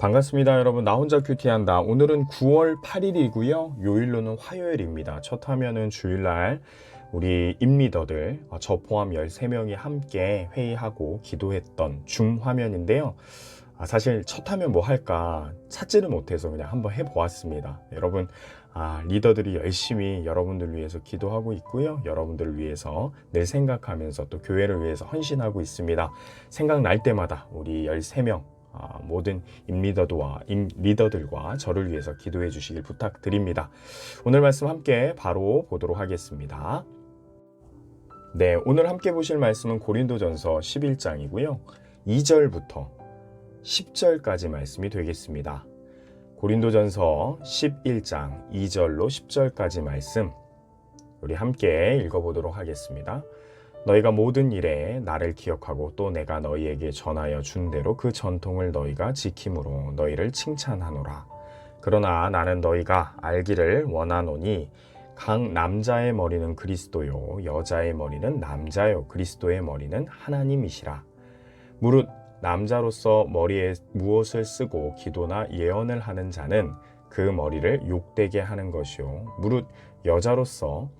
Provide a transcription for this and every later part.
반갑습니다 여러분. 나 혼자 큐티한다. 오늘은 9월 8일이고요. 요일로는 화요일입니다. 첫 화면은 주일날 우리 임리더들 어, 저 포함 13명이 함께 회의하고 기도했던 중화면인데요. 아, 사실 첫 화면 뭐 할까 찾지를 못해서 그냥 한번 해보았습니다. 여러분 아, 리더들이 열심히 여러분들 위해서 기도하고 있고요. 여러분들을 위해서 늘 생각하면서 또 교회를 위해서 헌신하고 있습니다. 생각날 때마다 우리 13명 아, 모든 임리더와 임 리더들과 저를 위해서 기도해 주시길 부탁드립니다. 오늘 말씀 함께 바로 보도록 하겠습니다. 네, 오늘 함께 보실 말씀은 고린도전서 11장이고요. 2절부터 10절까지 말씀이 되겠습니다. 고린도전서 11장 2절로 10절까지 말씀 우리 함께 읽어보도록 하겠습니다. 너희가 모든 일에 나를 기억하고 또 내가 너희에게 전하여 준 대로 그 전통을 너희가 지킴으로 너희를 칭찬하노라. 그러나 나는 너희가 알기를 원하노니 각 남자의 머리는 그리스도요 여자의 머리는 남자요 그리스도의 머리는 하나님이시라. 무릇 남자로서 머리에 무엇을 쓰고 기도나 예언을 하는 자는 그 머리를 욕되게 하는 것이요 무릇 여자로서 아,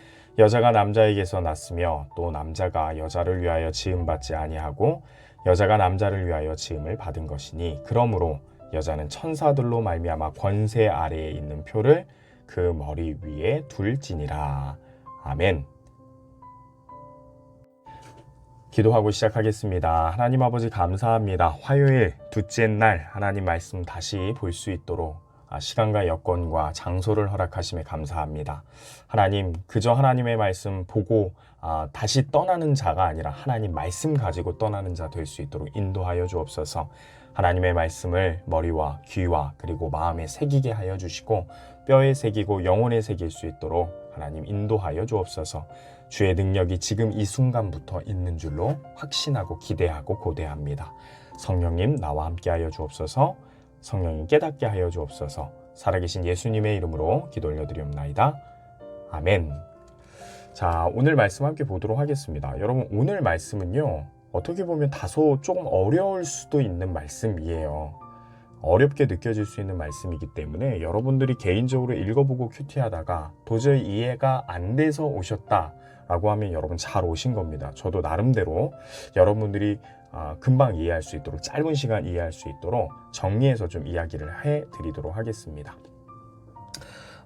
여자가 남자에게서 났으며 또 남자가 여자를 위하여 지음 받지 아니하고 여자가 남자를 위하여 지음을 받은 것이니 그러므로 여자는 천사들로 말미암아 권세 아래에 있는 표를 그 머리 위에 둘지니라 아멘. 기도하고 시작하겠습니다. 하나님 아버지 감사합니다. 화요일 둘째 날 하나님 말씀 다시 볼 수 있도록 아, 시간과 여건과 장소를 허락하심에 감사합니다. 하나님, 그저 하나님의 말씀 보고 아, 다시 떠나는 자가 아니라 하나님 말씀 가지고 떠나는 자 될 수 있도록 인도하여 주옵소서. 하나님의 말씀을 머리와 귀와 그리고 마음에 새기게 하여 주시고 뼈에 새기고 영혼에 새길 수 있도록 하나님 인도하여 주옵소서. 주의 능력이 지금 이 순간부터 있는 줄로 확신하고 기대하고 고대합니다. 성령님 나와 함께하여 주옵소서. 성령님 깨닫게 하여 주옵소서. 살아계신 예수님의 이름으로 기도 올려드리옵나이다. 아멘. 자, 오늘 말씀 함께 보도록 하겠습니다. 여러분, 오늘 말씀은요, 어떻게 보면 다소 조금 어려울 수도 있는 말씀이에요. 어렵게 느껴질 수 있는 말씀이기 때문에 여러분들이 개인적으로 읽어보고 큐티하다가 도저히 이해가 안 돼서 오셨다 라고 하면 여러분 잘 오신 겁니다. 저도 나름대로 여러분들이 아, 금방 이해할 수 있도록 짧은 시간 이해할 수 있도록 정리해서 좀 이야기를 해 드리도록 하겠습니다.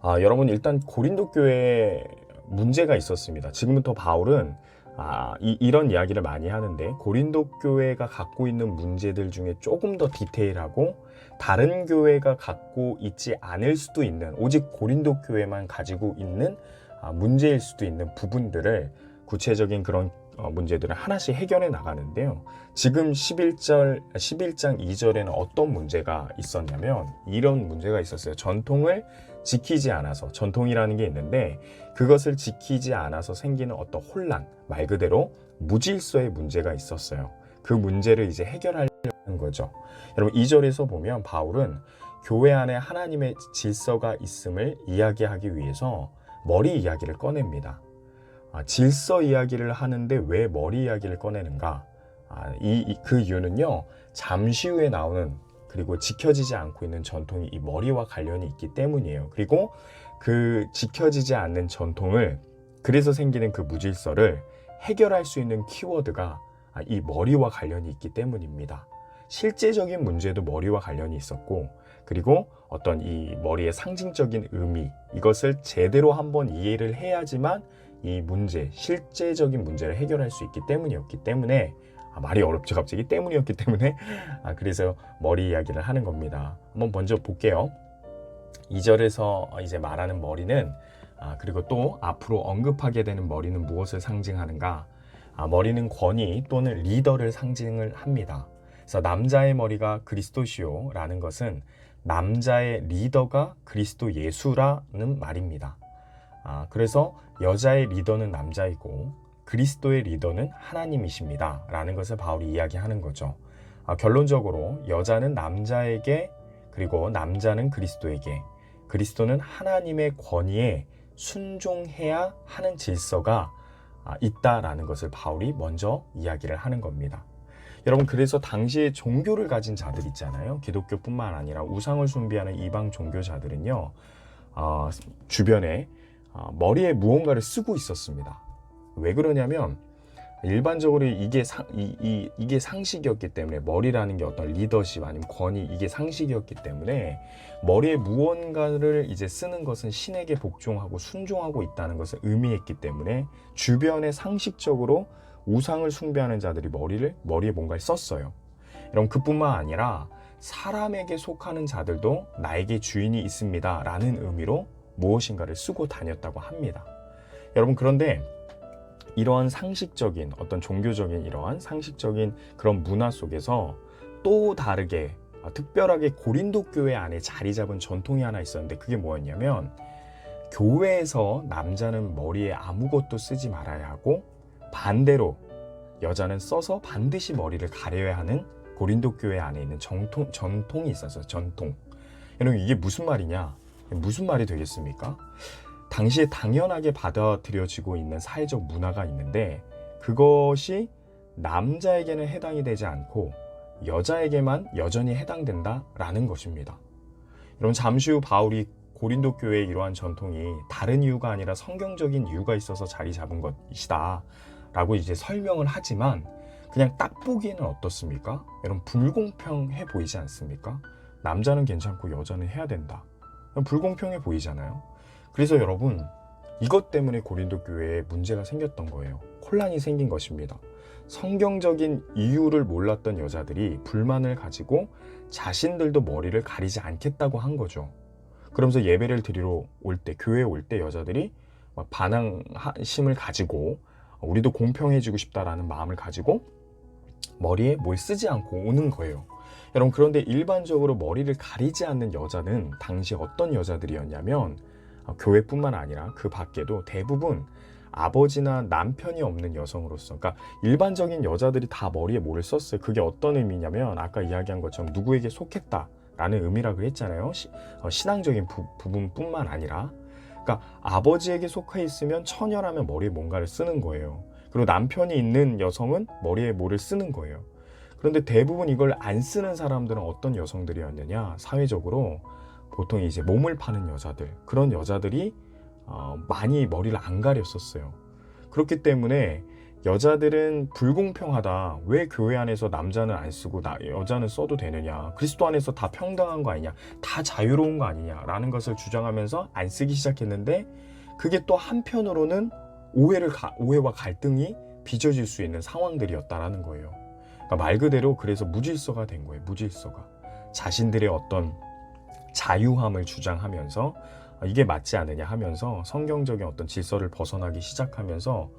아, 여러분 일단 고린도 교회에 문제가 있었습니다. 지금부터 바울은 아, 이, 런 이야기를 많이 하는데 고린도 교회가 갖고 있는 문제들 중에 조금 더 디테일하고 다른 교회가 갖고 있지 않을 수도 있는 오직 고린도 교회만 가지고 있는 아, 문제일 수도 있는 부분들을 구체적인 그런 어, 문제들을 하나씩 해결해 나가는데요. 지금 11절, 11장 2절에는 어떤 문제가 있었냐면 이런 문제가 있었어요. 전통을 지키지 않아서 전통이라는 게 있는데 그것을 지키지 않아서 생기는 어떤 혼란, 말 그대로 무질서의 문제가 있었어요. 그 문제를 이제 해결하려는 거죠. 여러분 2절에서 보면 바울은 교회 안에 하나님의 질서가 있음을 이야기하기 위해서 머리 이야기를 꺼냅니다. 아, 질서 이야기를 하는데 왜 머리 이야기를 꺼내는가? 아, 이, 그 이유는요, 잠시 후에 나오는 그리고 지켜지지 않고 있는 전통이 이 머리와 관련이 있기 때문이에요. 그리고 그 지켜지지 않는 전통을 그래서 생기는 그 무질서를 해결할 수 있는 키워드가 아, 이 머리와 관련이 있기 때문입니다. 실제적인 문제도 머리와 관련이 있었고, 그리고 어떤 이 머리의 상징적인 의미, 이것을 제대로 한번 이해를 해야지만 이 문제, 실제적인 문제를 해결할 수 있기 때문이었기 때문에 아, 말이 어렵죠 갑자기 때문이었기 때문에 아, 그래서 머리 이야기를 하는 겁니다. 한번 먼저 볼게요. 2절에서 이제 말하는 머리는 아, 그리고 또 앞으로 언급하게 되는 머리는 무엇을 상징하는가? 아, 머리는 권위 또는 리더를 상징을 합니다. 그래서 남자의 머리가 그리스도시오라는 것은 남자의 리더가 그리스도 예수라는 말입니다. 아, 그래서 여자의 리더는 남자이고 그리스도의 리더는 하나님이십니다. 라는 것을 바울이 이야기하는 거죠. 아, 결론적으로 여자는 남자에게 그리고 남자는 그리스도에게 그리스도는 하나님의 권위에 순종해야 하는 질서가 아, 있다라는 것을 바울이 먼저 이야기를 하는 겁니다. 여러분 그래서 당시에 종교를 가진 자들 있잖아요. 기독교뿐만 아니라 우상을 숭배하는 이방 종교자들은요. 어, 주변에 어, 머리에 무언가를 쓰고 있었습니다. 왜 그러냐면 일반적으로 이게 상, 이, 이, 이 게 상식이었기 때문에 머리라는 게 어떤 리더십 아니면 권위 이게 상식이었기 때문에 머리에 무언가를 이제 쓰는 것은 신에게 복종하고 순종하고 있다는 것을 의미했기 때문에 주변에 상식적으로 우상을 숭배하는 자들이 머리를 머리에 뭔가를 썼어요. 여러분 그뿐만 아니라 사람에게 속하는 자들도 나에게 주인이 있습니다라는 의미로 무엇인가를 쓰고 다녔다고 합니다. 여러분 그런데 이러한 상식적인 어떤 종교적인 이러한 상식적인 그런 문화 속에서 또 다르게 어, 특별하게 고린도 교회 안에 자리 잡은 전통이 하나 있었는데 그게 뭐였냐면 교회에서 남자는 머리에 아무것도 쓰지 말아야 하고 반대로 여자는 써서 반드시 머리를 가려야 하는 고린도 교회 안에 있는 정통, 전통이 있었어요. 전통. 여러분 이게 무슨 말이냐? 무슨 말이 되겠습니까? 당시에 당연하게 받아들여지고 있는 사회적 문화가 있는데 그것이 남자에게는 해당이 되지 않고 여자에게만 여전히 해당된다라는 것입니다. 여러분 잠시 후 바울이 고린도 교회의 이러한 전통이 다른 이유가 아니라 성경적인 이유가 있어서 자리 잡은 것이다. 라고 이제 설명을 하지만 그냥 딱 보기에는 어떻습니까? 여러분 불공평해 보이지 않습니까? 남자는 괜찮고 여자는 해야 된다. 불공평해 보이잖아요. 그래서 여러분 이것 때문에 고린도 교회에 문제가 생겼던 거예요. 혼란이 생긴 것입니다. 성경적인 이유를 몰랐던 여자들이 불만을 가지고 자신들도 머리를 가리지 않겠다고 한 거죠. 그러면서 예배를 드리러 올 때, 교회에 올 때 여자들이 막 반항심을 가지고 우리도 공평해지고 싶다라는 마음을 가지고 머리에 뭘 쓰지 않고 오는 거예요. 여러분, 그런데 일반적으로 머리를 가리지 않는 여자는 당시 어떤 여자들이었냐면 어, 교회뿐만 아니라 그 밖에도 대부분 아버지나 남편이 없는 여성으로서 그러니까 일반적인 여자들이 다 머리에 뭐를 썼어요. 그게 어떤 의미냐면 아까 이야기한 것처럼 누구에게 속했다 라는 의미라고 했잖아요. 시, 어, 신앙적인 부, 부분뿐만 아니라 그러니까 아버지에게 속해 있으면 처녀라면 머리에 뭔가를 쓰는 거예요. 그리고 남편이 있는 여성은 머리에 뭐를 쓰는 거예요. 그런데 대부분 이걸 안 쓰는 사람들은 어떤 여성들이었느냐? 사회적으로 보통 이제 몸을 파는 여자들 그런 여자들이 어, 많이 머리를 안 가렸었어요. 그렇기 때문에 여자들은 불공평하다. 왜 교회 안에서 남자는 안 쓰고 나, 여자는 써도 되느냐? 그리스도 안에서 다 평등한 거 아니냐? 다 자유로운 거 아니냐?라는 것을 주장하면서 안 쓰기 시작했는데 그게 또 한편으로는 오해를 가, 오해와 갈등이 빚어질 수 있는 상황들이었다라는 거예요. 그러니까 말 그대로 그래서 무질서가 된 거예요. 무질서가 자신들의 어떤 자유함을 주장하면서 이게 맞지 않느냐 하면서 성경적인 어떤 질서를 벗어나기 시작하면서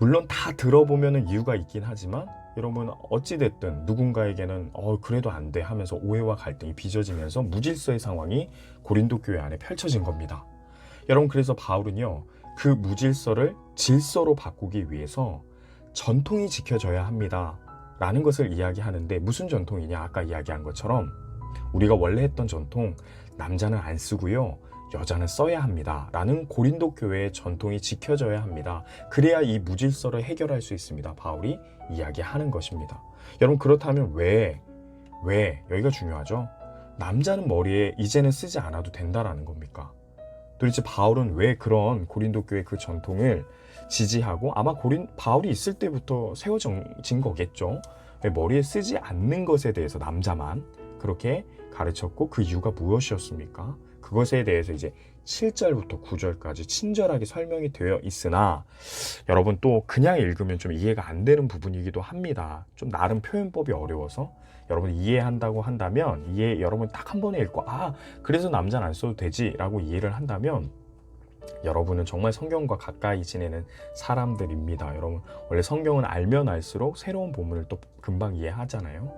물론 다 들어보면 이유가 있긴 하지만 여러분 어찌됐든 누군가에게는 어 그래도 안 돼 하면서 오해와 갈등이 빚어지면서 무질서의 상황이 고린도 교회 안에 펼쳐진 겁니다. 여러분 그래서 바울은요 그 무질서를 질서로 바꾸기 위해서 전통이 지켜져야 합니다. 라는 것을 이야기하는데 무슨 전통이냐 아까 이야기한 것처럼 우리가 원래 했던 전통 남자는 안 쓰고요. 여자는 써야 합니다. 라는 고린도 교회의 전통이 지켜져야 합니다. 그래야 이 무질서를 해결할 수 있습니다. 바울이 이야기하는 것입니다. 여러분 그렇다면 왜, 왜, 여기가 중요하죠. 남자는 머리에 이제는 쓰지 않아도 된다라는 겁니까? 도대체 바울은 왜 그런 고린도 교회 그 전통을 지지하고 아마 고린 바울이 있을 때부터 세워진 거겠죠. 왜 머리에 쓰지 않는 것에 대해서 남자만 그렇게 가르쳤고 그 이유가 무엇이었습니까? 그것에 대해서 이제 7절부터 9절까지 친절하게 설명이 되어 있으나 여러분 또 그냥 읽으면 좀 이해가 안 되는 부분이기도 합니다. 좀 나름 표현법이 어려워서 여러분 이해한다고 한다면 이해 여러분 딱 한 번에 읽고 아 그래서 남자는 안 써도 되지라고 이해를 한다면 여러분은 정말 성경과 가까이 지내는 사람들입니다. 여러분 원래 성경은 알면 알수록 새로운 본문을 또 금방 이해하잖아요.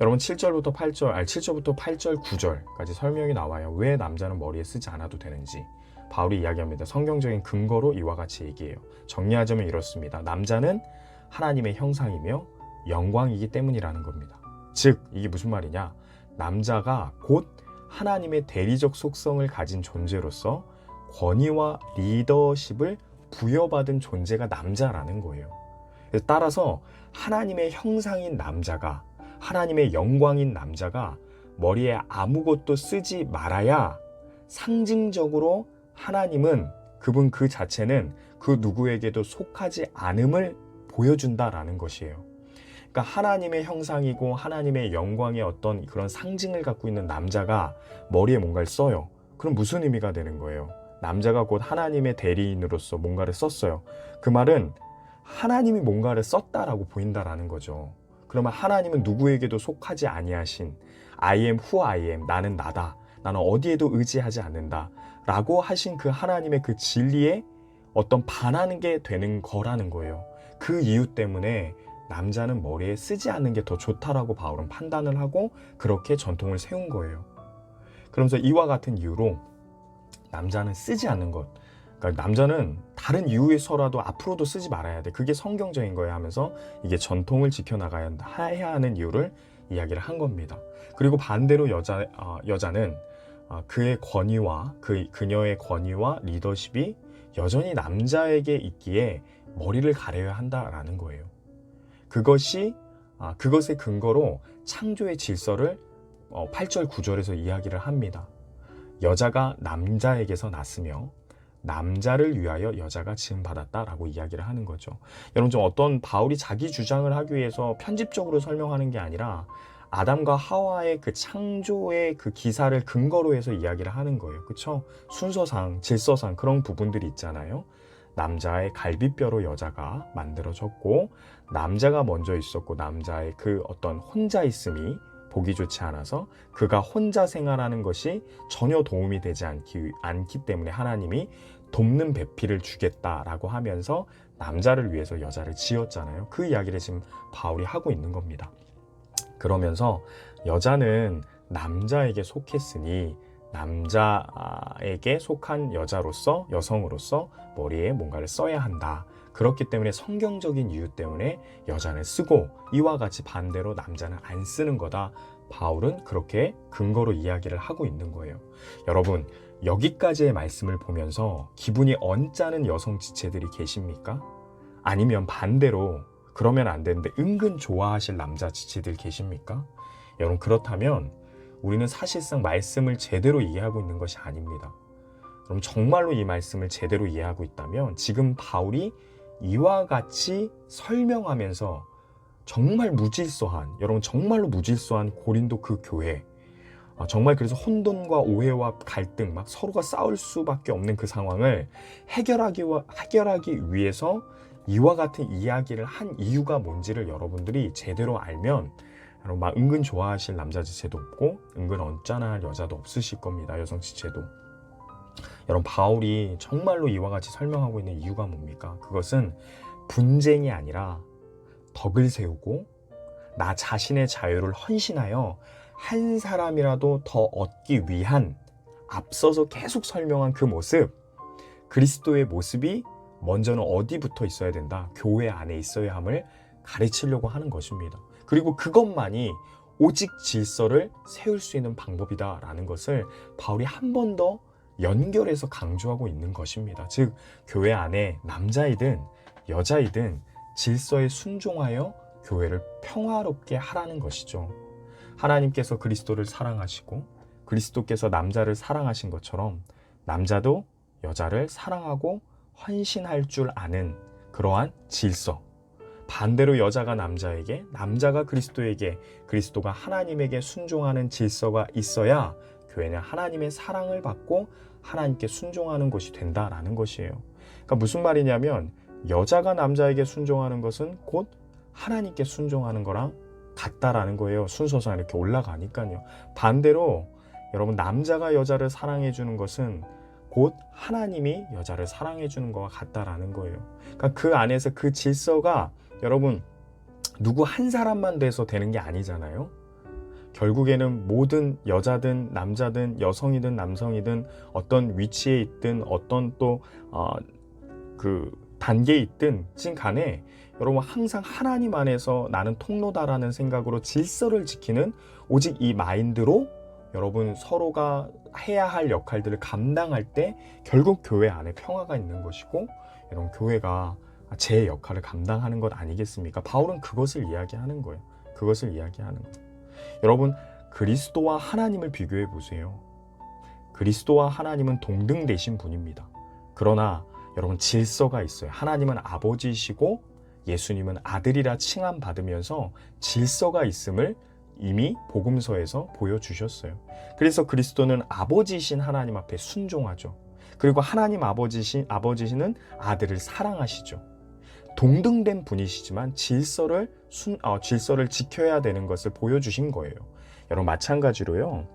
여러분 7절부터 8절, 아니 7절부터 8절, 9절까지 설명이 나와요. 왜 남자는 머리에 쓰지 않아도 되는지. 바울이 이야기합니다. 성경적인 근거로 이와 같이 얘기해요. 정리하자면 이렇습니다. 남자는 하나님의 형상이며 영광이기 때문이라는 겁니다. 즉 이게 무슨 말이냐? 남자가 곧 하나님의 대리적 속성을 가진 존재로서 권위와 리더십을 부여받은 존재가 남자라는 거예요. 따라서 하나님의 형상인 남자가 하나님의 영광인 남자가 머리에 아무것도 쓰지 말아야 상징적으로 하나님은 그분 그 자체는 그 누구에게도 속하지 않음을 보여준다라는 것이에요. 그러니까 하나님의 형상이고 하나님의 영광의 어떤 그런 상징을 갖고 있는 남자가 머리에 뭔가를 써요. 그럼 무슨 의미가 되는 거예요? 남자가 곧 하나님의 대리인으로서 뭔가를 썼어요. 그 말은 하나님이 뭔가를 썼다라고 보인다라는 거죠. 그러면 하나님은 누구에게도 속하지 아니하신 I am who I am 나는 나다. 나는 어디에도 의지하지 않는다. 라고 하신 그 하나님의 그 진리에 어떤 반하는 게 되는 거라는 거예요. 그 이유 때문에 남자는 머리에 쓰지 않는 게 더 좋다라고 바울은 판단을 하고 그렇게 전통을 세운 거예요. 그러면서 이와 같은 이유로 남자는 쓰지 않는 것. 그러니까 남자는 다른 이유에서라도 앞으로도 쓰지 말아야 돼. 그게 성경적인 거야 하면서 이게 전통을 지켜나가야 해야 하는 이유를 이야기를 한 겁니다. 그리고 반대로 여자, 어, 여자는 어, 그의 권위와 그, 그녀의 권위와 리더십이 여전히 남자에게 있기에 머리를 가려야 한다라는 거예요. 그것이 아, 그것의 근거로 창조의 질서를 어, 8절 9절에서 이야기를 합니다. 여자가 남자에게서 났으며 남자를 위하여 여자가 지음 받았다라고 이야기를 하는 거죠. 여러분 좀 어떤 바울이 자기 주장을 하기 위해서 편집적으로 설명하는 게 아니라 아담과 하와의 그 창조의 그 기사를 근거로 해서 이야기를 하는 거예요. 그쵸? 순서상, 질서상 그런 부분들이 있잖아요. 남자의 갈비뼈로 여자가 만들어졌고, 남자가 먼저 있었고, 남자의 그 어떤 혼자 있음이 보기 좋지 않아서 그가 혼자 생활하는 것이 전혀 도움이 되지 않기, 않기 때문에 하나님이 돕는 배필을 주겠다라고 하면서 남자를 위해서 여자를 지었잖아요. 그 이야기를 지금 바울이 하고 있는 겁니다. 그러면서 여자는 남자에게 속했으니 남자에게 속한 여자로서 여성으로서 머리에 뭔가를 써야 한다. 그렇기 때문에 성경적인 이유 때문에 여자는 쓰고 이와 같이 반대로 남자는 안 쓰는 거다. 바울은 그렇게 근거로 이야기를 하고 있는 거예요. 여러분, 여기까지의 말씀을 보면서 기분이 언짢은 여성 지체들이 계십니까? 아니면 반대로 그러면 안 되는데 은근 좋아하실 남자 지체들 계십니까? 여러분 그렇다면 우리는 사실상 말씀을 제대로 이해하고 있는 것이 아닙니다. 그럼 정말로 이 말씀을 제대로 이해하고 있다면 지금 바울이 이와 같이 설명하면서 정말 무질서한 여러분 정말로 무질서한 고린도 그 교회 아, 정말 그래서 혼돈과 오해와 갈등 막 서로가 싸울 수밖에 없는 그 상황을 해결하기 해결하기 위해서 이와 같은 이야기를 한 이유가 뭔지를 여러분들이 제대로 알면 여러분 막 은근 좋아하실 남자 지체도 없고 은근 언짢아할 여자도 없으실 겁니다 여성 지체도 여러분 바울이 정말로 이와 같이 설명하고 있는 이유가 뭡니까 그것은 분쟁이 아니라 덕을 세우고 나 자신의 자유를 헌신하여 한 사람이라도 더 얻기 위한 앞서서 계속 설명한 그 모습 그리스도의 모습이 먼저는 어디 붙어 있어야 된다. 교회 안에 있어야 함을 가르치려고 하는 것입니다. 그리고 그것만이 오직 질서를 세울 수 있는 방법이다라는 것을 바울이 한 번 더 연결해서 강조하고 있는 것입니다. 즉, 교회 안에 남자이든 여자이든 질서에 순종하여 교회를 평화롭게 하라는 것이죠. 하나님께서 그리스도를 사랑하시고 그리스도께서 남자를 사랑하신 것처럼 남자도 여자를 사랑하고 헌신할 줄 아는 그러한 질서. 반대로 여자가 남자에게, 남자가 그리스도에게, 그리스도가 하나님에게 순종하는 질서가 있어야 교회는 하나님의 사랑을 받고 하나님께 순종하는 것이 된다라는 것이에요. 그러니까 무슨 말이냐면 여자가 남자에게 순종하는 것은 곧 하나님께 순종하는 거랑 같다라는 거예요. 순서상 이렇게 올라가니까요. 반대로 여러분 남자가 여자를 사랑해 주는 것은 곧 하나님이 여자를 사랑해 주는 것과 같다라는 거예요. 그러니까 그 안에서 그 질서가 여러분 누구 한 사람만 돼서 되는 게 아니잖아요. 결국에는 모든 여자든 남자든 여성이든 남성이든 어떤 위치에 있든 어떤 또 어, 그 단계에 있든 진 간에 여러분 항상 하나님 안에서 나는 통로다라는 생각으로 질서를 지키는 오직 이 마인드로 여러분 서로가 해야 할 역할들을 감당할 때 결국 교회 안에 평화가 있는 것이고 여러분 교회가 제 역할을 감당하는 것 아니겠습니까? 바울은 그것을 이야기하는 거예요. 그것을 이야기하는 거예요. 여러분 그리스도와 하나님을 비교해 보세요. 그리스도와 하나님은 동등 되신 분입니다. 그러나 여러분 질서가 있어요. 하나님은 아버지이시고 예수님은 아들이라 칭함 받으면서 질서가 있음을 이미 복음서에서 보여주셨어요. 그래서 그리스도는 아버지이신 하나님 앞에 순종하죠. 그리고 하나님 아버지신 아버지시는 아들을 사랑하시죠. 동등된 분이시지만 질서를 순 어, 질서를 지켜야 되는 것을 보여주신 거예요. 여러분 마찬가지로요.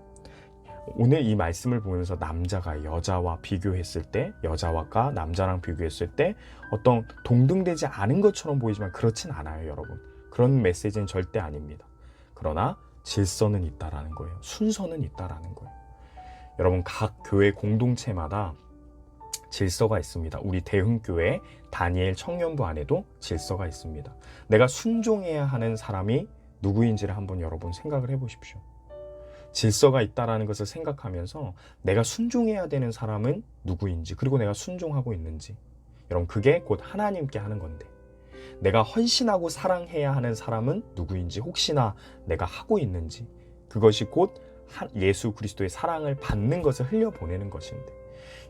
오늘 이 말씀을 보면서 남자가 여자와 비교했을 때, 여자와가 남자랑 비교했을 때 어떤 동등되지 않은 것처럼 보이지만 그렇진 않아요, 여러분. 그런 메시지는 절대 아닙니다. 그러나 질서는 있다라는 거예요. 순서는 있다라는 거예요. 여러분 각 교회 공동체마다 질서가 있습니다. 우리 대흥교회 다니엘 청년부 안에도 질서가 있습니다. 내가 순종해야 하는 사람이 누구인지를 한번 여러분 생각을 해보십시오. 질서가 있다라는 것을 생각하면서 내가 순종해야 되는 사람은 누구인지 그리고 내가 순종하고 있는지 여러분 그게 곧 하나님께 하는 건데 내가 헌신하고 사랑해야 하는 사람은 누구인지 혹시나 내가 하고 있는지 그것이 곧 예수 그리스도의 사랑을 받는 것을 흘려보내는 것인데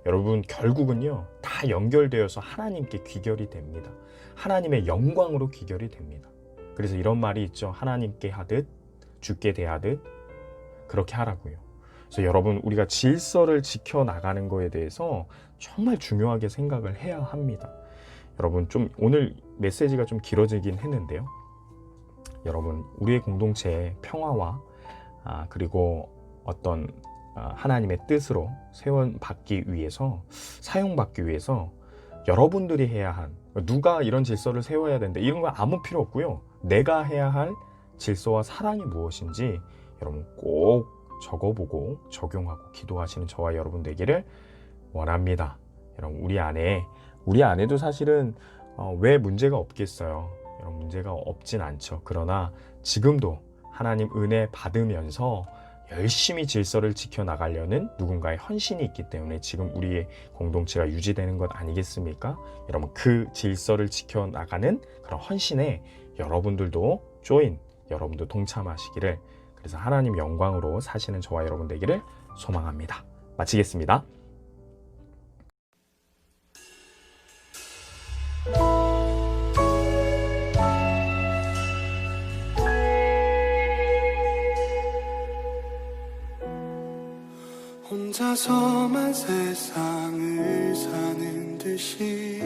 여러분 결국은요 다 연결되어서 하나님께 귀결이 됩니다. 하나님의 영광으로 귀결이 됩니다. 그래서 이런 말이 있죠. 하나님께 하듯 주께 대하듯 그렇게 하라고요. 그래서 여러분 우리가 질서를 지켜 나가는 거에 대해서 정말 중요하게 생각을 해야 합니다. 여러분 좀 오늘 메시지가 좀 길어지긴 했는데요. 여러분 우리의 공동체의 평화와 아, 그리고 어떤 아, 하나님의 뜻으로 세원받기 위해서 사용받기 위해서 여러분들이 해야 한 누가 이런 질서를 세워야 되는데 이런 거 아무 필요 없고요. 내가 해야 할 질서와 사랑이 무엇인지 여러분 꼭 적어보고 적용하고 기도하시는 저와 여러분 되기를 원합니다. 여러분 우리 안에 우리 안에도 사실은 어, 왜 문제가 없겠어요. 여러분 문제가 없진 않죠. 그러나 지금도 하나님 은혜 받으면서 열심히 질서를 지켜나가려는 누군가의 헌신이 있기 때문에 지금 우리의 공동체가 유지되는 것 아니겠습니까? 여러분 그 질서를 지켜나가는 그런 헌신에 여러분들도 조인, 여러분도 동참하시기를 그래서 하나님 영광으로 사시는 저와 여러분 되기를 소망합니다. 마치겠습니다. 혼자서만 세상을 사는 듯이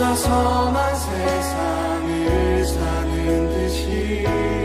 혼자서만 세상을 사는 듯이.